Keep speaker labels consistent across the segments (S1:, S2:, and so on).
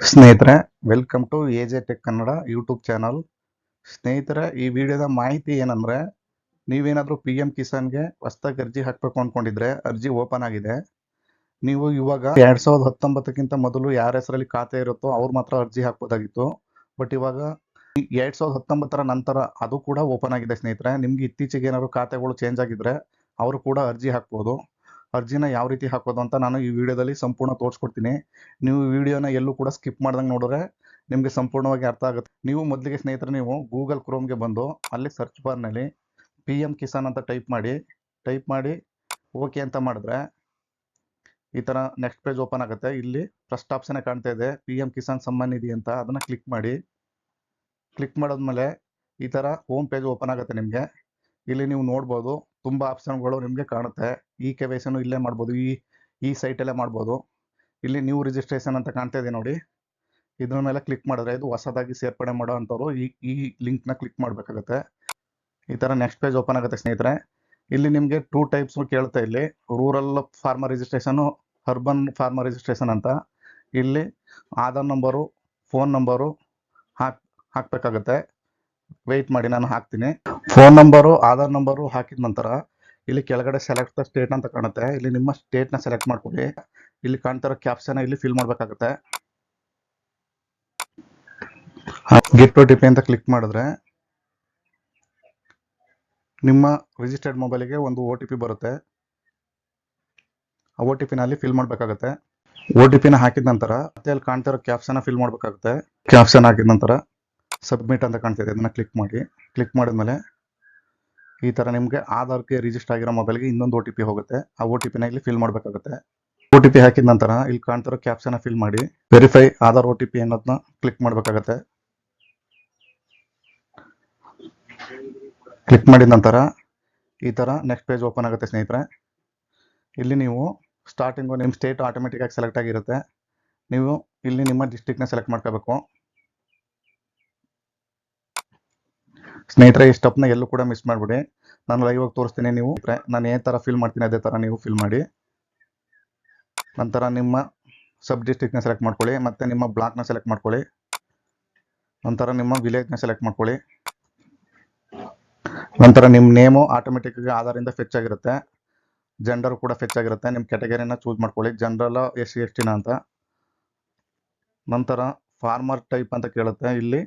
S1: ಸ್ನೇಹಿತರೆ welcome to A J tech Kannada YouTube channel ಸ್ನೇಹಿತರೆ, ಈ ವಿಡಿಯೋದ ಮಾಹಿತಿ ಏನಂದ್ರೆ, ನೀವೇನಾದರೂ ಪಿ ಎಂ ಕಿಸಾನ್ಗೆ ಹೊಸ್ದಾಗಿ ಅರ್ಜಿ ಹಾಕ್ಬೇಕು ಅನ್ಕೊಂಡಿದ್ರೆ ಅರ್ಜಿ ಓಪನ್ ಆಗಿದೆ. ನೀವು ಇವಾಗ ಎರಡ್ ಸಾವಿರದ ಹತ್ತೊಂಬತ್ತಕ್ಕಿಂತ ಮೊದಲು ಯಾರ ಹೆಸರಲ್ಲಿ ಖಾತೆ ಇರುತ್ತೋ ಅವ್ರು ಮಾತ್ರ ಅರ್ಜಿ ಹಾಕ್ಬೋದಾಗಿತ್ತು. ಬಟ್ ಇವಾಗ ಎರಡ್ ಸಾವಿರದ ಹತ್ತೊಂಬತ್ತರ ನಂತರ ಅದು ಕೂಡ ಓಪನ್ ಆಗಿದೆ ಸ್ನೇಹಿತರೆ. ನಿಮ್ಗೆ ಇತ್ತೀಚೆಗೆ ಏನಾದ್ರು ಖಾತೆಗಳು ಚೇಂಜ್ ಆಗಿದ್ರೆ ಅವರು ಕೂಡ ಅರ್ಜಿ ಹಾಕ್ಬೋದು. ಅರ್ಜಿನ ಯಾವ ರೀತಿ ಹಾಕೋದು ಅಂತ ನಾನು ಈ ವಿಡಿಯೋದಲ್ಲಿ ಸಂಪೂರ್ಣ ತೋರಿಸ್ಕೊಡ್ತೀನಿ. ನೀವು ವಿಡಿಯೋನ ಎಲ್ಲೂ ಕೂಡ ಸ್ಕಿಪ್ ಮಾಡ್ದಂಗೆ ನೋಡಿದ್ರೆ ನಿಮಗೆ ಸಂಪೂರ್ಣವಾಗಿ ಅರ್ಥ ಆಗುತ್ತೆ. ನೀವು ಮೊದಲಿಗೆ ಸ್ನೇಹಿತರೆ ನೀವು ಗೂಗಲ್ ಕ್ರೋಮ್ಗೆ ಬಂದು ಅಲ್ಲಿ ಸರ್ಚ್ ಬಾರ್ನಲ್ಲಿ ಪಿ ಎಂ ಕಿಸಾನ್ ಅಂತ ಟೈಪ್ ಮಾಡಿ ಟೈಪ್ ಮಾಡಿ ಓಕೆ ಅಂತ ಮಾಡಿದ್ರೆ ಈ ಥರ ನೆಕ್ಸ್ಟ್ ಪೇಜ್ ಓಪನ್ ಆಗುತ್ತೆ. ಇಲ್ಲಿ ಫಸ್ಟ್ ಆಪ್ಷನ್ ಕಾಣ್ತಾ ಇದೆ, ಪಿ ಎಂ ಕಿಸಾನ್ ಸಮ್ಮಾನ್ ನಿಧಿ ಅಂತ. ಅದನ್ನು ಕ್ಲಿಕ್ ಮಾಡಿ. ಕ್ಲಿಕ್ ಮಾಡಿದ್ಮೇಲೆ ಈ ಥರ ಹೋಮ್ ಪೇಜ್ ಓಪನ್ ಆಗುತ್ತೆ ನಿಮಗೆ. ಇಲ್ಲಿ ನೀವು ನೋಡ್ಬೋದು, ತುಂಬ ಆಪ್ಷನ್ಗಳು ನಿಮಗೆ ಕಾಣುತ್ತೆ. ಈ ಕೆ ವೈ ಸಿನೂ ಇಲ್ಲೇ ಮಾಡ್ಬೋದು, ಈ ಈ ಸೈಟಲ್ಲೇ ಮಾಡ್ಬೋದು. ಇಲ್ಲಿ ನ್ಯೂ ರಿಜಿಸ್ಟ್ರೇಷನ್ ಅಂತ ಕಾಣ್ತಾ ಇದೆ ನೋಡಿ. ಇದ್ರ ಮೇಲೆ ಕ್ಲಿಕ್ ಮಾಡಿದ್ರೆ ಇದು ಹೊಸದಾಗಿ ಸೇರ್ಪಡೆ ಮಾಡೋ ಅಂಥವ್ರು ಈ ಈ ಲಿಂಕ್ನ ಕ್ಲಿಕ್ ಮಾಡಬೇಕಾಗುತ್ತೆ. ಈ ಥರ ನೆಕ್ಸ್ಟ್ ಪೇಜ್ ಓಪನ್ ಆಗುತ್ತೆ ಸ್ನೇಹಿತರೆ. ಇಲ್ಲಿ ನಿಮಗೆ ಟೂ ಟೈಪ್ಸು ಕೇಳ್ತಾ ಇಲ್ಲಿ. Rural farmer registration urban farmer registration ಅಂತ. ಇಲ್ಲಿ ಆಧಾರ್ ನಂಬರು ಫೋನ್ ನಂಬರು ಹಾಕ್, ಹಾಕಬೇಕಾಗತ್ತೆ. ವೆಯ್ಟ್ ಮಾಡಿ ನಾನು ಹಾಕ್ತೀನಿ. ಫೋನ್ ನಂಬರು ಆಧಾರ್ ನಂಬರು ಹಾಕಿದ ನಂತರ ಇಲ್ಲಿ ಕೆಳಗಡೆ ಸೆಲೆಕ್ಟ್ ದ ಸ್ಟೇಟ್ ಅಂತ ಕಾಣುತ್ತೆ. ಇಲ್ಲಿ ನಿಮ್ಮ ಸ್ಟೇಟ್ನ ಸೆಲೆಕ್ಟ್ ಮಾಡ್ಕೊಳ್ಳಿ. ಇಲ್ಲಿ ಕಾಣ್ತಿರೋ ಕ್ಯಾಪ್ಸನ್ನ ಇಲ್ಲಿ ಫಿಲ್ ಮಾಡಬೇಕಾಗುತ್ತೆ. ಗೆಟ್ ಟು ಟಿ ಪಿ ಅಂತ ಕ್ಲಿಕ್ ಮಾಡಿದ್ರೆ ನಿಮ್ಮ ರಿಜಿಸ್ಟರ್ಡ್ ಮೊಬೈಲಿಗೆ ಒಂದು ಒ ಟಿ ಪಿ ಬರುತ್ತೆ. ಆ ಒ ಟಿ ಪಿನ ಅಲ್ಲಿ ಫಿಲ್ ಮಾಡಬೇಕಾಗುತ್ತೆ. ಒ ಟಿ ಪಿನ ಹಾಕಿದ ನಂತರ ಮತ್ತೆ ಅಲ್ಲಿ ಕಾಣ್ತಿರೋ ಕ್ಯಾಪ್ಸನ್ನ ಫಿಲ್ ಮಾಡಬೇಕಾಗುತ್ತೆ. ಕ್ಯಾಪ್ಸನ್ ಹಾಕಿದ ನಂತರ ಸಬ್ಮಿಟ್ ಅಂತ ಕಾಣ್ತಿದೆ. ಅದನ್ನ ಕ್ಲಿಕ್ ಮಾಡಿ. ಕ್ಲಿಕ್ ಮಾಡಿದ್ಮೇಲೆ ಈ ಥರ ನಿಮಗೆ ಆಧಾರ್ಗೆ ರಿಜಿಸ್ಟರ್ ಆಗಿರೋ ಮೊಬೈಲ್ಗೆ ಇನ್ನೊಂದು ಒ ಟಿ ಪಿ ಹೋಗುತ್ತೆ. ಆ ಒ ಟಿ ಪಿನ ಇಲ್ಲಿ ಫಿಲ್ ಮಾಡಬೇಕಾಗುತ್ತೆ. ಒ ಟಿ ಪಿ ಹಾಕಿದ ನಂತರ ಇಲ್ಲಿ ಕಾಣ್ತಿರೋ ಕ್ಯಾಪ್ಷನ್ ಫಿಲ್ ಮಾಡಿ verify Aadhaar O T P ಅನ್ನೋದನ್ನ ಕ್ಲಿಕ್ ಮಾಡಬೇಕಾಗತ್ತೆ. ಕ್ಲಿಕ್ ಮಾಡಿದ ನಂತರ ಈ ಥರ ನೆಕ್ಸ್ಟ್ ಪೇಜ್ ಓಪನ್ ಆಗುತ್ತೆ ಸ್ನೇಹಿತರೆ. ಇಲ್ಲಿ ನೀವು ಸ್ಟಾರ್ಟಿಂಗು ನಿಮ್ಮ ಸ್ಟೇಟ್ ಆಟೋಮೆಟಿಕ್ಕಾಗಿ ಸೆಲೆಕ್ಟ್ ಆಗಿರುತ್ತೆ. ನೀವು ಇಲ್ಲಿ ನಿಮ್ಮ ಡಿಸ್ಟಿಕ್ನ ಸೆಲೆಕ್ಟ್ ಮಾಡ್ಕೋಬೇಕು. ಸ್ನೇಹಿತರೆ, ಈ ಸ್ಟೆಪ್ನ ಎಲ್ಲೂ ಕೂಡ ಮಿಸ್ ಮಾಡಿಬಿಡಿ. ನಾನು ಲೈವ್ ಆಗಿ ತೋರಿಸ್ತೀನಿ ನೀವು. ನಾನು ಏನು ಥರ ಫಿಲ್ ಮಾಡ್ತೀನಿ ಅದೇ ಥರ ನೀವು ಫಿಲ್ ಮಾಡಿ. ನಂತರ ನಿಮ್ಮ ಸಬ್ ಡಿಸ್ಟಿಕ್ನ ಸೆಲೆಕ್ಟ್ ಮಾಡ್ಕೊಳ್ಳಿ, ಮತ್ತು ನಿಮ್ಮ ಬ್ಲಾಕ್ನ ಸೆಲೆಕ್ಟ್ ಮಾಡ್ಕೊಳ್ಳಿ. ನಂತರ ನಿಮ್ಮ ವಿಲೇಜ್ನ ಸೆಲೆಕ್ಟ್ ಮಾಡ್ಕೊಳ್ಳಿ. ನಂತರ ನಿಮ್ಮ ನೇಮು ಆಟೋಮೆಟಿಕ್ಕಾಗಿ ಆಧಾರಿಂದ ಫೆಚ್ ಆಗಿರುತ್ತೆ. ಜೆಂಡರ್ ಕೂಡ ಫೆಚ್ ಆಗಿರುತ್ತೆ. ನಿಮ್ಮ ಕ್ಯಾಟಗರಿನ ಚೂಸ್ ಮಾಡ್ಕೊಳ್ಳಿ. ಜನರಲ್ ಎಸ್ ಸಿ ಎಸ್ ಟಿನ ಅಂತ. ನಂತರ ಫಾರ್ಮರ್ ಟೈಪ್ ಅಂತ ಕೇಳುತ್ತೆ. ಇಲ್ಲಿ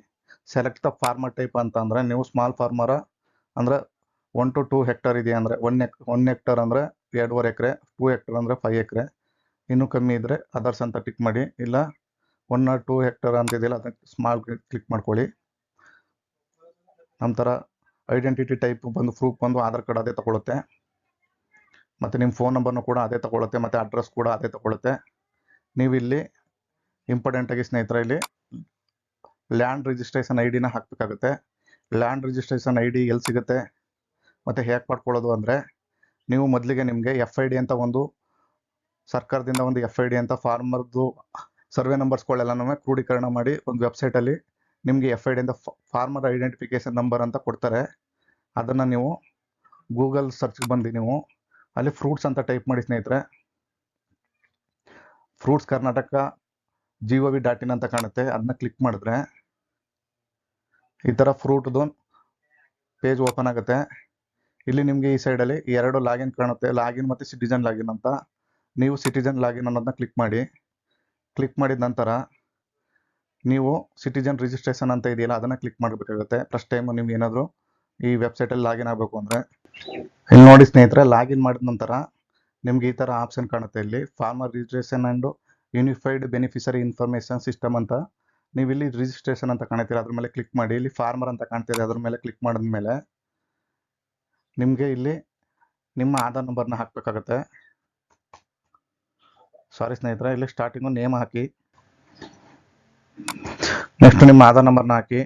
S1: ಸೆಲೆಕ್ಟ್ ದ ಫಾರ್ಮರ್ ಟೈಪ್ ಅಂತ ಅಂದರೆ ನೀವು ಸ್ಮಾಲ್ ಫಾರ್ಮರ ಅಂದರೆ ಒನ್ ಟು ಟೂ ಹೆಕ್ಟರ್ ಇದೆಯಾ ಅಂದರೆ ಒನ್ ಎಕ್ ಒನ್ ಹೆಕ್ಟರ್ ಅಂದರೆ ಎರಡೂವರೆ ಎಕರೆ ಟೂ ಹೆಕ್ಟರ್ ಅಂದರೆ ಫೈವ್ ಎಕರೆ. ಇನ್ನೂ ಕಮ್ಮಿ ಇದ್ದರೆ ಅದರ್ಸ್ ಅಂತ ಕ್ಲಿಕ್ ಮಾಡಿ, ಇಲ್ಲ ಒನ್ ಆರ್ ಟೂ ಹೆಕ್ಟರ್ ಅಂತ ಇದೆಯಲ್ಲ ಅದಕ್ಕೆ ಸ್ಮಾಲ್ ಕ್ಲಿಕ್ ಮಾಡ್ಕೊಳ್ಳಿ. ನಂತರ ಐಡೆಂಟಿಟಿ ಟೈಪ್ ಬಂದು ಪ್ರೂಫ್ ಬಂದು ಆಧಾರ್ ಕಾರ್ಡ್ ಅದೇ ತಗೊಳುತ್ತೆ. ಮತ್ತು ನಿಮ್ಮ ಫೋನ್ ನಂಬರ್ನು ಕೂಡ ಅದೇ ತಗೊಳುತ್ತೆ, ಮತ್ತು ಅಡ್ರೆಸ್ ಕೂಡ ಅದೇ ತಗೊಳುತ್ತೆ. ನೀವು ಇಲ್ಲಿ ಇಂಪಾರ್ಟೆಂಟ್ ಆಗಿ ಸ್ನೇಹಿತರೆ ಇಲ್ಲಿ ಲ್ಯಾಂಡ್ ರಿಜಿಸ್ಟ್ರೇಷನ್ ಐ ಡಿನ ಹಾಕಬೇಕಾಗುತ್ತೆ. ಲ್ಯಾಂಡ್ ರಿಜಿಸ್ಟ್ರೇಷನ್ ಐ ಡಿ ಎಲ್ಲಿ ಸಿಗುತ್ತೆ? ಮತ್ತು ಹೇಗೆ ಮಾಡ್ಕೊಳ್ಳೋದು ಅಂದರೆ, ನೀವು ಮೊದಲಿಗೆ ನಿಮಗೆ ಎಫ್ ಐ ಡಿ ಅಂತ ಒಂದು ಸರ್ಕಾರದಿಂದ ಒಂದು ಎಫ್ ಐ ಡಿ ಅಂತ ಫಾರ್ಮರ್ದು ಸರ್ವೆ ನಂಬರ್ಸ್ಗಳೆಲ್ಲನೂ ಕ್ರೋಢೀಕರಣ ಮಾಡಿ ಒಂದು ವೆಬ್ಸೈಟಲ್ಲಿ ನಿಮಗೆ ಎಫ್ ಐ ಡಿ ಅಂತ ಫಾರ್ಮರ್ ಐಡೆಂಟಿಫಿಕೇಶನ್ ನಂಬರ್ ಅಂತ ಕೊಡ್ತಾರೆ. ಅದನ್ನು ನೀವು ಗೂಗಲ್ ಸರ್ಚ್ಗೆ ಬಂದು ನೀವು ಅಲ್ಲಿ ಫ್ರೂಟ್ಸ್ ಅಂತ ಟೈಪ್ ಮಾಡಿ ಸ್ನೇಹಿತರೆ. Fruits Karnataka G O V dot in ಅಂತ ಕಾಣುತ್ತೆ. ಅದನ್ನ ಕ್ಲಿಕ್ ಮಾಡಿದ್ರೆ ಈ ಥರ ಫ್ರೂಟ್ದು ಪೇಜ್ ಓಪನ್ ಆಗುತ್ತೆ. ಇಲ್ಲಿ ನಿಮಗೆ ಈ ಸೈಡಲ್ಲಿ ಎರಡು ಲಾಗಿನ್ ಕಾಣುತ್ತೆ. ಲಾಗಿನ್ ಮತ್ತು ಸಿಟಿಜನ್ ಲಾಗಿನ್ ಅಂತ. ನೀವು ಸಿಟಿಜನ್ ಲಾಗಿನ್ ಅನ್ನೋದನ್ನ ಕ್ಲಿಕ್ ಮಾಡಿ. ಕ್ಲಿಕ್ ಮಾಡಿದ ನಂತರ ನೀವು ಸಿಟಿಜನ್ ರಿಜಿಸ್ಟ್ರೇಷನ್ ಅಂತ ಇದೆಯಲ್ಲ, ಅದನ್ನು ಕ್ಲಿಕ್ ಮಾಡಬೇಕಾಗುತ್ತೆ. ಫಸ್ಟ್ ಟೈಮ್ ನೀವು ಏನಾದರೂ ಈ ವೆಬ್ಸೈಟಲ್ಲಿ ಲಾಗಿನ್ ಆಗಬೇಕು ಅಂದರೆ. ಇಲ್ಲಿ ನೋಡಿ ಸ್ನೇಹಿತರೆ ಲಾಗಿನ್ ಮಾಡಿದ ನಂತರ ನಿಮ್ಗೆ ಈ ಥರ ಆಪ್ಷನ್ ಕಾಣುತ್ತೆ ಇಲ್ಲಿ. Farmer registration and unified beneficiary information system ಅಂತ. ನೀವು ಇಲ್ಲಿ ರಿಜಿಸ್ಟ್ರೇಷನ್ ಅಂತ ಕಾಣ್ತೀರಾ? ಅದ್ರ ಮೇಲೆ ಕ್ಲಿಕ್ ಮಾಡಿ. ಇಲ್ಲಿ ಫಾರ್ಮರ್ ಅಂತ ಕಾಣ್ತಿದೆ. ಅದ್ರ ಮೇಲೆ ಕ್ಲಿಕ್ ಮಾಡಿದ್ಮೇಲೆ ನಿಮಗೆ ಇಲ್ಲಿ ನಿಮ್ಮ ಆಧಾರ್ ನಂಬರ್ನ ಹಾಕಬೇಕಾಗತ್ತೆ. ಸಾರಿ ಸ್ನೇಹಿತರೆ, ಇಲ್ಲಿ ಸ್ಟಾರ್ಟಿಂಗು ನೇಮ್ ಹಾಕಿ. ನೆಕ್ಸ್ಟ್ ನಿಮ್ಮ ಆಧಾರ್ ನಂಬರ್ನ ಹಾಕಿ.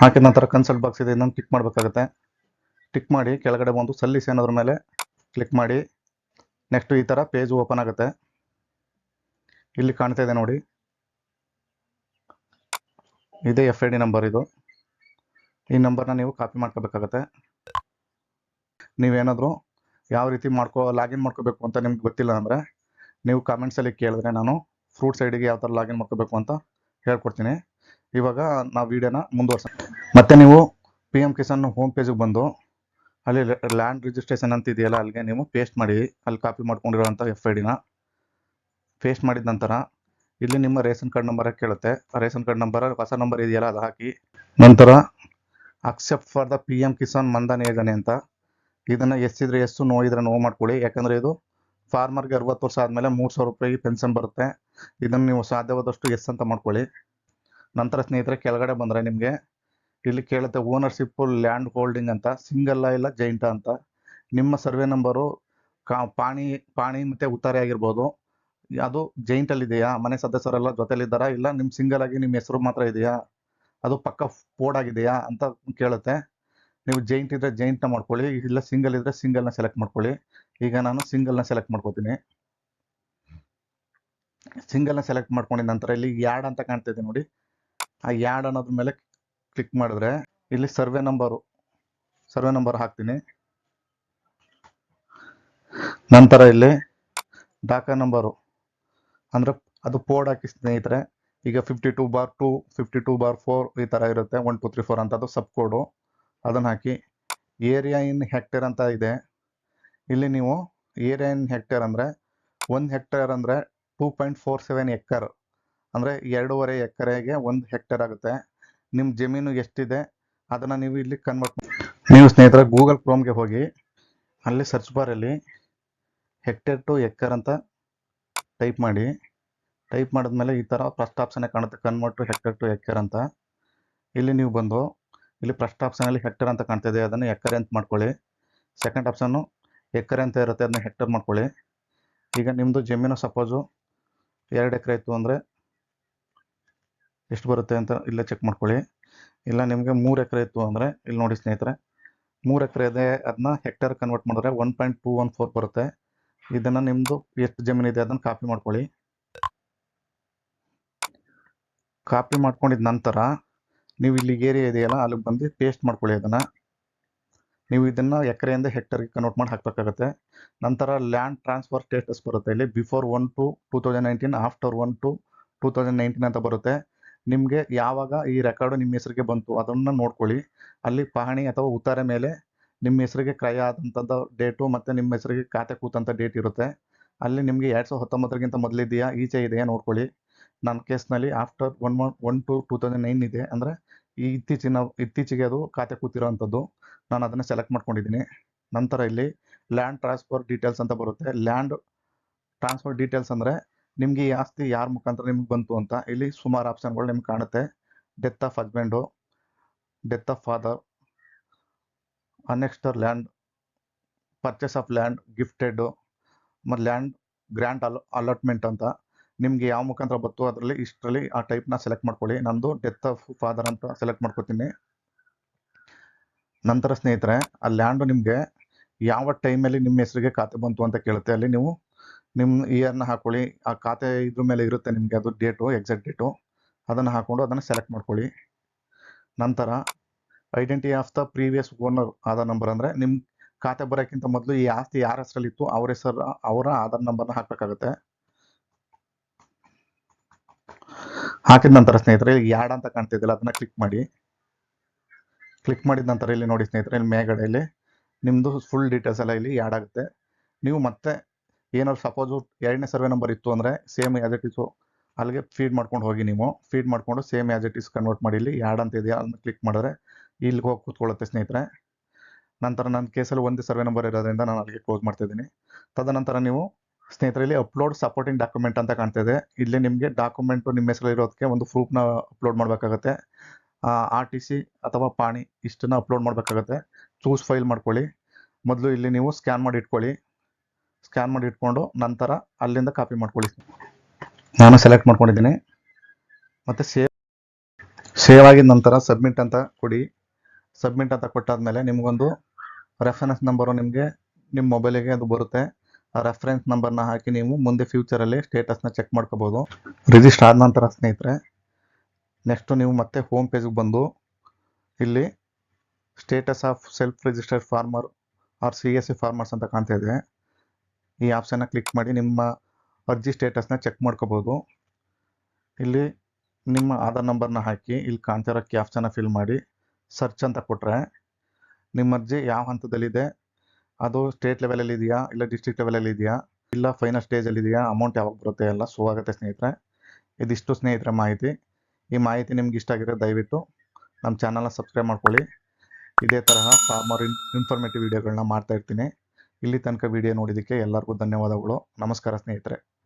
S1: ಹಾಕಿದ ನಂತರ ಕನ್ಸಲ್ಟ್ ಬಾಕ್ಸ್ ಇದೆ. ಇದನ್ನು ಟಿಕ್ ಮಾಡಬೇಕಾಗುತ್ತೆ. ಟಿಕ್ ಮಾಡಿ, ಕೆಳಗಡೆ ಬಂದು ಸಲ್ಲಿಸಿ ಅನ್ನೋದ್ರ ಮೇಲೆ ಕ್ಲಿಕ್ ಮಾಡಿ. ನೆಕ್ಸ್ಟ್ ಈ ಥರ ಪೇಜ್ ಓಪನ್ ಆಗುತ್ತೆ. ಇಲ್ಲಿ ಕಾಣ್ತಾ ಇದೆ ನೋಡಿ. ಇದೇ ಎಫ್ ಐ ಡಿ ನಂಬರ್ ಇದು. ಈ ನಂಬರ್ನ ನೀವು ಕಾಪಿ ಮಾಡ್ಕೋಬೇಕಾಗತ್ತೆ. ನೀವೇನಾದರೂ ಯಾವ ರೀತಿ ಮಾಡ್ಕೋ ಲಾಗಿನ್ ಮಾಡ್ಕೋಬೇಕು ಅಂತ ನಿಮ್ಗೆ ಗೊತ್ತಿಲ್ಲ ಅಂದರೆ ನೀವು ಕಾಮೆಂಟ್ಸಲ್ಲಿ ಕೇಳಿದ್ರೆ ನಾನು ಫ್ರೂಟ್ ಸೈಡಿಗೆ ಯಾವ ಥರ ಲಾಗಿನ್ ಮಾಡ್ಕೋಬೇಕು ಅಂತ ಹೇಳ್ಕೊಡ್ತೀನಿ. ಇವಾಗ ನಾವು ವೀಡಿಯೋನ ಮುಂದುವರ್ಸ ಮತ್ತೆ ನೀವು ಪಿ ಎಂ ಕಿಸಾನ್ ಹೋಮ್ ಪೇಜಿಗೆ ಬಂದು ಅಲ್ಲಿ ಲ್ಯಾಂಡ್ ರಿಜಿಸ್ಟ್ರೇಷನ್ ಅಂತ ಇದೆಯಲ್ಲ, ಅಲ್ಲಿಗೆ ನೀವು ಪೇಸ್ಟ್ ಮಾಡಿ, ಅಲ್ಲಿ ಕಾಪಿ ಮಾಡ್ಕೊಂಡಿರೋಂಥ ಎಫ್ ಐ ಡಿನ ಪೇಸ್ಟ್ ಮಾಡಿದ ನಂತರ ಇಲ್ಲಿ ನಿಮ್ಮ ರೇಷನ್ ಕಾರ್ಡ್ ನಂಬರ್ ಕೇಳುತ್ತೆ. ರೇಷನ್ ಕಾರ್ಡ್ ನಂಬರ್, ಹೊಸ ನಂಬರ್ ಇದೆಯಲ್ಲ, ಅದು ಹಾಕಿ. ನಂತರ, accept for the P M Kisan Mandhan ಯೋಜನೆ ಅಂತ. ಇದನ್ನು ಎಷ್ಟಿದ್ರೆ ಎಷ್ಟು ನೋ ಇದ್ರೆ ನೋ ಮಾಡ್ಕೊಳ್ಳಿ. ಯಾಕಂದರೆ ಇದು ಫಾರ್ಮರ್ಗೆ ಅರವತ್ತು ವರ್ಷ ಆದಮೇಲೆ ಮೂರು ಸಾವಿರ ರೂಪಾಯಿ ಪೆನ್ಷನ್ ಬರುತ್ತೆ. ಇದನ್ನು ನೀವು ಸಾಧ್ಯವಾದಷ್ಟು ಎಸ್ ಅಂತ ಮಾಡ್ಕೊಳ್ಳಿ. ನಂತರ ಸ್ನೇಹಿತರೆ, ಕೆಳಗಡೆ ಬಂದರೆ ನಿಮಗೆ ಇಲ್ಲಿ ಕೇಳುತ್ತೆ ಓನರ್ಶಿಪ್ಪು ಲ್ಯಾಂಡ್ ಹೋಲ್ಡಿಂಗ್ ಅಂತ ಸಿಂಗಲ್ಲ ಇಲ್ಲ ಜೈಂಟ ಅಂತ. ನಿಮ್ಮ ಸರ್ವೆ ನಂಬರು ಕಾ, ಪಾಣಿ ಪಾಣಿ ಮತ್ತು ಉತ್ತಾರೆ ಆಗಿರ್ಬೋದು. ಅದು ಜೈಂಟಲ್ಲಿ ಇದೆಯಾ? ಮನೆ ಸದಸ್ಯರೆಲ್ಲ ಜೊತೆಲಿದ್ದಾರಾ? ಇಲ್ಲ ನಿಮ್ಮ ಸಿಂಗಲ್ ಆಗಿ ನಿಮ್ಮ ಹೆಸರು ಮಾತ್ರ ಇದೆಯಾ? ಅದು ಪಕ್ಕ ಫೋರ್ಡ್ ಆಗಿದೆಯಾ ಅಂತ ಕೇಳುತ್ತೆ. ನೀವು ಜೈಂಟ್ ಇದ್ರೆ ಜೈಂಟ್ನ ಮಾಡ್ಕೊಳ್ಳಿ, ಇಲ್ಲ ಸಿಂಗಲ್ ಇದ್ರೆ ಸಿಂಗಲ್ನ ಸೆಲೆಕ್ಟ್ ಮಾಡ್ಕೊಳ್ಳಿ. ಈಗ ನಾನು ಸಿಂಗಲ್ನ ಸೆಲೆಕ್ಟ್ ಮಾಡ್ಕೋತೀನಿ. ಸಿಂಗಲ್ನ ಸೆಲೆಕ್ಟ್ ಮಾಡ್ಕೊಂಡಿದ ನಂತರ ಇಲ್ಲಿ ಯಾಡ್ ಅಂತ ಕಾಣ್ತಿದೆ ನೋಡಿ. ಆ ಯಾಡ್ ಅನ್ನೋದ್ರ ಮೇಲೆ ಕ್ಲಿಕ್ ಮಾಡಿದ್ರೆ ಇಲ್ಲಿ ಸರ್ವೆ ನಂಬರು ಸರ್ವೆ ನಂಬರ್ ಹಾಕ್ತೀನಿ. ನಂತರ ಇಲ್ಲಿ ಡಾಕಾ ನಂಬರು ಅಂದ್ರೆ ಅದು ಪೋರ್ಡ್ ಹಾಕಿ ಸ್ನೇಹಿತರೆ, ಈಗ fifty two bar to fifty two bar four ಈ ಥರ ಇರುತ್ತೆ ಒನ್ ಟು ತ್ರೀ ಫೋರ್ ಅಂತ ಅದು ಸಬ್ ಕೋಡು ಅದನ್ನು ಹಾಕಿ ಏರಿಯಾ ಇನ್ ಹೆಕ್ಟೇರ್ ಅಂತ ಇದೆ. ಇಲ್ಲಿ ನೀವು ಏರಿಯಾ ಇನ್ ಹೆಕ್ಟೇರ್ ಅಂದರೆ ಒಂದು ಹೆಕ್ಟೇರ್ ಅಂದರೆ two point four seven acre ಅಂದರೆ ಎರಡೂವರೆ ಎಕರೆಗೆ ಒಂದು ಹೆಕ್ಟೇರ್ ಆಗುತ್ತೆ. ನಿಮ್ಮ ಜಮೀನು ಎಷ್ಟಿದೆ, ಅದನ್ನು ನೀವು ಇಲ್ಲಿ ಕನ್ವರ್ಟ್ ನೀವು ಸ್ನೇಹಿತರ ಗೂಗಲ್ ಕ್ರೋಮ್ಗೆ ಹೋಗಿ, ಅಲ್ಲಿ ಸರ್ಚ್ ಬಾರಲ್ಲಿ ಹೆಕ್ಟೇರ್ ಟು ಎಕ್ಕರ್ ಅಂತ ಟೈಪ್ ಮಾಡಿ, ಟೈಪ್ ಮಾಡಿದ್ಮೇಲೆ ಈ ಥರ ಫಸ್ಟ್ ಆಪ್ಷನ್ನೇ ಕಾಣುತ್ತೆ. Convert to hectare to acre ಅಂತ. ಇಲ್ಲಿ ನೀವು ಬಂದು, ಇಲ್ಲಿ ಫಸ್ಟ್ ಆಪ್ಷನಲ್ಲಿ ಹೆಕ್ಟರ್ ಅಂತ ಕಾಣ್ತಿದೆ. ಅದನ್ನು ಎಕ್ಕರೆ ಅಂತ ಮಾಡ್ಕೊಳ್ಳಿ. ಸೆಕೆಂಡ್ ಆಪ್ಷನ್ನು ಎಕರೆ ಅಂತ ಇರುತ್ತೆ. ಅದನ್ನ ಹೆಕ್ಟರ್ ಮಾಡ್ಕೊಳ್ಳಿ. ಈಗ ನಿಮ್ಮದು ಜಮೀನು ಸಪೋಸು ಎರಡು ಎಕರೆ ಇತ್ತು ಅಂದರೆ ಎಷ್ಟು ಬರುತ್ತೆ ಅಂತ ಇಲ್ಲೇ ಚೆಕ್ ಮಾಡ್ಕೊಳ್ಳಿ. ಇಲ್ಲ ನಿಮಗೆ ಮೂರು ಎಕರೆ ಇತ್ತು ಅಂದರೆ, ಇಲ್ಲಿ ನೋಡಿ ಸ್ನೇಹಿತರೆ, ಮೂರು ಎಕರೆ ಇದೆ. ಅದನ್ನ ಹೆಕ್ಟರ್ ಕನ್ವರ್ಟ್ ಮಾಡಿದ್ರೆ one point two one four ಬರುತ್ತೆ. ಇದನ್ನು ನಿಮ್ಮದು ಎಷ್ಟು ಜಮೀನಿದೆ ಅದನ್ನು ಕಾಪಿ ಮಾಡ್ಕೊಳ್ಳಿ. ಕಾಪಿ ಮಾಡ್ಕೊಂಡಿದ ನಂತರ ನೀವು ಇಲ್ಲಿ ಏರಿಯಾ ಇದೆಯಲ್ಲ ಅಲ್ಲಿಗೆ ಬಂದು ಪೇಸ್ಟ್ ಮಾಡ್ಕೊಳ್ಳಿ ಅದನ್ನು. ನೀವು ಇದನ್ನು ಎಕರೆಯಿಂದ ಹೆಕ್ಟರ್ಗೆ ಕನ್ವರ್ಟ್ ಮಾಡಿ ಹಾಕಬೇಕಾಗತ್ತೆ. ನಂತರ ಲ್ಯಾಂಡ್ ಟ್ರಾನ್ಸ್ಫರ್ ಸ್ಟೇಟಸ್ ಬರುತ್ತೆ ಇಲ್ಲಿ. Before one two two thousand nineteen after one two two thousand nineteen ಅಂತ ಬರುತ್ತೆ. ನಿಮಗೆ ಯಾವಾಗ ಈ ರೆಕಾರ್ಡು ನಿಮ್ಮ ಹೆಸರಿಗೆ ಬಂತು ಅದನ್ನು ನೋಡ್ಕೊಳ್ಳಿ. ಅಲ್ಲಿ ಪಹಣಿ ಅಥವಾ ಉತ್ತಾರೆ ಮೇಲೆ ನಿಮ್ಮ ಹೆಸರಿಗೆ ಕ್ರಯ ಆದಂಥದ್ದು ಡೇಟು ಮತ್ತು ನಿಮ್ಮ ಹೆಸರಿಗೆ ಖಾತೆ ಕೂತಂಥ ಡೇಟ್ ಇರುತ್ತೆ. ಅಲ್ಲಿ ನಿಮಗೆ ಎರಡು ಸಾವಿರದ ಹತ್ತೊಂಬತ್ತರಿಗಿಂತ ಮೊದಲಿದೆಯಾ? ಈಚೆ ಇದೆಯಾ? ನೋಡ್ಕೊಳ್ಳಿ. ನನ್ನ ಕೇಸ್ನಲ್ಲಿ after one one one two two thousand nine ಇದೆ. ಅಂದರೆ ಈ ಇತ್ತೀಚಿನ, ಇತ್ತೀಚೆಗೆ ಅದು ಖಾತೆ ಕೂತಿರೋವಂಥದ್ದು ನಾನು ಅದನ್ನು ಸೆಲೆಕ್ಟ್ ಮಾಡ್ಕೊಂಡಿದ್ದೀನಿ. ನಂತರ ಇಲ್ಲಿ ಲ್ಯಾಂಡ್ ಟ್ರಾನ್ಸ್ಫರ್ ಡೀಟೇಲ್ಸ್ ಅಂತ ಬರುತ್ತೆ. ಲ್ಯಾಂಡ್ ಟ್ರಾನ್ಸ್ಫರ್ ಡೀಟೇಲ್ಸ್ ಅಂದರೆ ನಿಮಗೆ ಈ ಆಸ್ತಿ ಯಾರ ಮುಖಾಂತರ ನಿಮ್ಗೆ ಬಂತು ಅಂತ. ಇಲ್ಲಿ ಸುಮಾರು ಆಪ್ಷನ್ಗಳು ನಿಮ್ಗೆ ಕಾಣುತ್ತೆ. Death of husband death of father ancestor land purchase of land gifted ಮತ್ತು ಲ್ಯಾಂಡ್ ಗ್ರ್ಯಾಂಡ್ ಅಲ್ ಅಲಾಟ್ಮೆಂಟ್ ಅಂತ. ನಿಮಗೆ ಯಾವ ಮುಖಾಂತರ ಬತ್ತು ಅದರಲ್ಲಿ ಇಷ್ಟರಲ್ಲಿ ಆ ಟೈಪ್ನ ಸೆಲೆಕ್ಟ್ ಮಾಡ್ಕೊಳ್ಳಿ. ನಂದು ಡೆತ್ ಆಫ್ ಫಾದರ್ ಅಂತ ಸೆಲೆಕ್ಟ್ ಮಾಡ್ಕೊತೀನಿ. ನಂತರ ಸ್ನೇಹಿತರೆ, ಆ ಲ್ಯಾಂಡು ನಿಮಗೆ ಯಾವ ಟೈಮಲ್ಲಿ ನಿಮ್ಮ ಹೆಸರಿಗೆ ಖಾತೆ ಬಂತು ಅಂತ ಕೇಳುತ್ತೆ ಅಲ್ಲಿ ನೀವು ನಿಮ್ಮ ಇಯರ್ನ ಹಾಕೊಳ್ಳಿ. ಆ ಖಾತೆ ಇದ್ರ ಮೇಲೆ ಇರುತ್ತೆ ನಿಮಗೆ ಅದು ಡೇಟು ಎಕ್ಸಾಕ್ಟ್ ಡೇಟು ಅದನ್ನು ಹಾಕ್ಕೊಂಡು ಅದನ್ನು ಸೆಲೆಕ್ಟ್ ಮಾಡ್ಕೊಳ್ಳಿ. ನಂತರ identity of the previous owner Aadhaar number ಅಂದರೆ ನಿಮ್ಮ ಖಾತೆ ಬರೋಕ್ಕಿಂತ ಮೊದಲು ಈ ಆಸ್ತಿ ಯಾರ ಹೆಸರಲ್ಲಿತ್ತು? ಅವ್ರ ಹೆಸರು, ಅವರ ಆಧಾರ್ ನಂಬರ್ನ ಹಾಕಬೇಕಾಗುತ್ತೆ. ಹಾಕಿದ ನಂತರ ಸ್ನೇಹಿತರೆ, ಇಲ್ಲಿ ಯಾಡ್ ಅಂತ ಕಾಣ್ತಿದ್ದಿಲ್ಲ ಅದನ್ನ ಕ್ಲಿಕ್ ಮಾಡಿ. ಕ್ಲಿಕ್ ಮಾಡಿದ ನಂತರ ಇಲ್ಲಿ ನೋಡಿ ಸ್ನೇಹಿತರೆ, ಇಲ್ಲಿ ಮೇಲ್ಗಡೆಯಲ್ಲಿ ನಿಮ್ಮದು ಫುಲ್ ಡೀಟೇಲ್ಸ್ ಎಲ್ಲ ಇಲ್ಲಿ ಯಾಡ್ ಆಗುತ್ತೆ. ನೀವು ಮತ್ತೆ ಏನಾದ್ರು ಸಪೋಸು ಎರಡನೇ ಸರ್ವೆ ನಂಬರ್ ಇತ್ತು ಅಂದರೆ ಸೇಮ್ ಇಸು ಅಲ್ಲಿಗೆ ಫೀಡ್ ಮಾಡ್ಕೊಂಡು ಹೋಗಿ ನೀವು. ಫೀಡ್ ಮಾಡಿಕೊಂಡು ಸೇಮ್ ಆ್ಯಸ್ ಇಟ್ ಕನ್ವರ್ಟ್ ಮಾಡಿ ಇಲ್ಲಿ ಯಾಡ್ ಅಂತ ಇದೆಯಾ, ಅದನ್ನ ಕ್ಲಿಕ್ ಮಾಡಿದ್ರೆ ಇಲ್ಲಿಗೆ ಹೋಗಿ ಕೂತ್ಕೊಳ್ಳುತ್ತೆ ಸ್ನೇಹಿತರೆ. ನಂತರ ನನ್ನ ಕೇಸಲ್ಲಿ ಒಂದು ಸರ್ವೆ ನಂಬರ್ ಇರೋದ್ರಿಂದ ನಾನು ಅಲ್ಲಿಗೆ ಕ್ಲೋಸ್ ಮಾಡ್ತಿದ್ದೀನಿ ತದನಂತರ ನೀವು ಸ್ನೇಹಿತರಲ್ಲಿ ಅಪ್ಲೋಡ್ ಸಪೋರ್ಟಿಂಗ್ ಡಾಕ್ಯುಮೆಂಟ್ ಅಂತ ಕಾಣ್ತಿದೆ. ಇಲ್ಲಿ ನಿಮಗೆ ಡಾಕ್ಯುಮೆಂಟು ನಿಮ್ಮ ಹೆಸರಲ್ಲಿ ಇರೋದಕ್ಕೆ ಒಂದು ಪ್ರೂಫ್ನ ಅಪ್ಲೋಡ್ ಮಾಡಬೇಕಾಗತ್ತೆ. ಆರ್ ಟಿ ಸಿ ಅಥವಾ ಪಾಣಿ ಇಷ್ಟನ್ನ ಅಪ್ಲೋಡ್ ಮಾಡಬೇಕಾಗತ್ತೆ. ಚೂಸ್ ಫೈಲ್ ಮಾಡ್ಕೊಳ್ಳಿ. ಮೊದಲು ಇಲ್ಲಿ ನೀವು ಸ್ಕ್ಯಾನ್ ಮಾಡಿ ಇಟ್ಕೊಳ್ಳಿ. ಸ್ಕ್ಯಾನ್ ಮಾಡಿ ಇಟ್ಕೊಂಡು ನಂತರ ಅಲ್ಲಿಂದ ಕಾಪಿ ಮಾಡ್ಕೊಳ್ಳಿ. ನಾನು ಸೆಲೆಕ್ಟ್ ಮಾಡ್ಕೊಂಡಿದ್ದೀನಿ. ಮತ್ತು ಸೇವ್ ಸೇವ್ ಆಗಿದ ನಂತರ ಸಬ್ಮಿಟ್ ಅಂತ ಕೊಡಿ. ಸಬ್ಮಿಟ್ ಅಂತ ಕೊಟ್ಟಾದ್ಮೇಲೆ ನಿಮಗೊಂದು ರೆಫರೆನ್ಸ್ ನಂಬರು ನಿಮಗೆ ನಿಮ್ಮ ಮೊಬೈಲಿಗೆ ಅದು ಬರುತ್ತೆ. ಆ ರೆಫರೆನ್ಸ್ ನಂಬರ್ನ ಹಾಕಿ ನೀವು ಮುಂದೆ ಫ್ಯೂಚರಲ್ಲಿ ಸ್ಟೇಟಸ್ನ ಚೆಕ್ ಮಾಡ್ಕೋಬೋದು. ರಿಜಿಸ್ಟರ್ ಆದ ನಂತರ ಸ್ನೇಹಿತರೆ ನೆಕ್ಸ್ಟು ನೀವು ಮತ್ತೆ ಹೋಮ್ ಪೇಜ್ಗೆ ಬಂದು ಇಲ್ಲಿ status of self registered farmer R C S C farmers ಅಂತ ಕಾಣ್ತಾ ಇದೆ. ಈ ಆಪ್ಷನ್ನ ಕ್ಲಿಕ್ ಮಾಡಿ ನಿಮ್ಮ ಅರ್ಜಿ ಸ್ಟೇಟಸ್ನ ಚೆಕ್ ಮಾಡ್ಕೋಬೋದು. ಇಲ್ಲಿ ನಿಮ್ಮ ಆಧಾರ್ ನಂಬರ್ನ ಹಾಕಿ ಇಲ್ಲಿ ಕಾಣ್ತಿರೋ ಆಪ್ಷನ್ನ ಫಿಲ್ ಮಾಡಿ. ಸರ್ಚ್ ಅಂತ ಕೊಟ್ಟರೆ ನಿಮ್ಮ ಅರ್ಜಿ ಯಾವ ಹಂತದಲ್ಲಿದೆ? ಅದು ಸ್ಟೇಟ್ ಲೆವೆಲಲ್ಲಿ ಇದೆಯಾ? ಇಲ್ಲ ಡಿಸ್ಟ್ರಿಕ್ಟ್ ಲೆವೆಲಲ್ಲಿ ಇದೆಯಾ? ಇಲ್ಲ ಫೈನಲ್ ಸ್ಟೇಜಲ್ಲಿ ಇದೆಯಾ? ಅಮೌಂಟ್ ಯಾವಾಗ ಬರುತ್ತೆ? ಎಲ್ಲ ಸುವಾಗತ್ತೆ ಸ್ನೇಹಿತರೆ. ಇದಿಷ್ಟು ಸ್ನೇಹಿತರೆ ಮಾಹಿತಿ. ಈ ಮಾಹಿತಿ ನಿಮ್ಗೆ ಇಷ್ಟ ಆಗಿರೋ ದಯವಿಟ್ಟು ನಮ್ಮ ಚಾನಲ್ನ ಸಬ್ಸ್ಕ್ರೈಬ್ ಮಾಡ್ಕೊಳ್ಳಿ. ಇದೇ ತರಹ ಫಾರ್ಮರ್ ಇನ್ ಇನ್ಫಾರ್ಮೇಟಿವ್ ವಿಡಿಯೋಗಳನ್ನ ಮಾಡ್ತಾ ಇರ್ತೀನಿ. ಇಲ್ಲಿ ತನಕ ವಿಡಿಯೋ ನೋಡಿದ್ದಕ್ಕೆ ಎಲ್ಲರಿಗೂ ಧನ್ಯವಾದಗಳು. ನಮಸ್ಕಾರ ಸ್ನೇಹಿತರೆ.